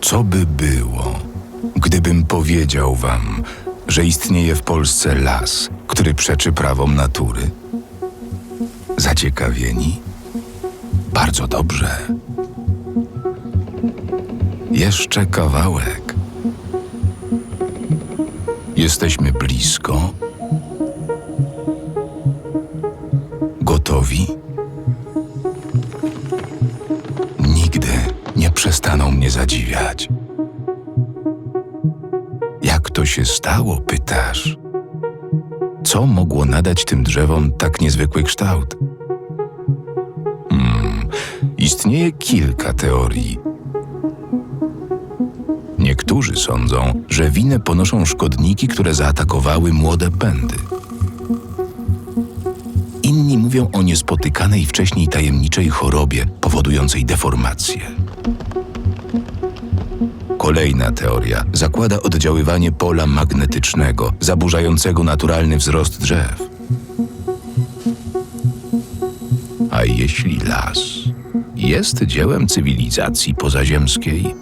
Co by było, gdybym powiedział wam, że istnieje w Polsce las, który przeczy prawom natury? Zaciekawieni? Bardzo dobrze. Jeszcze kawałek. Jesteśmy blisko. Gotowi? Przestaną mnie zadziwiać. Jak to się stało, pytasz? Co mogło nadać tym drzewom tak niezwykły kształt? Hmm, istnieje kilka teorii. Niektórzy sądzą, że winę ponoszą szkodniki, które zaatakowały młode pędy. Mówią o niespotykanej wcześniej tajemniczej chorobie powodującej deformację. Kolejna teoria zakłada oddziaływanie pola magnetycznego, zaburzającego naturalny wzrost drzew. A jeśli las jest dziełem cywilizacji pozaziemskiej,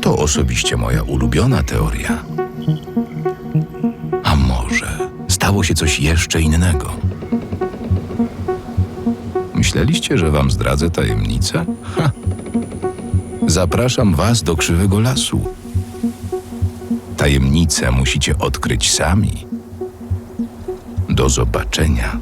to osobiście moja ulubiona teoria. A może stało się coś jeszcze innego? Myśleliście, że wam zdradzę tajemnicę? Ha. Zapraszam was do krzywego lasu. Tajemnicę musicie odkryć sami. Do zobaczenia.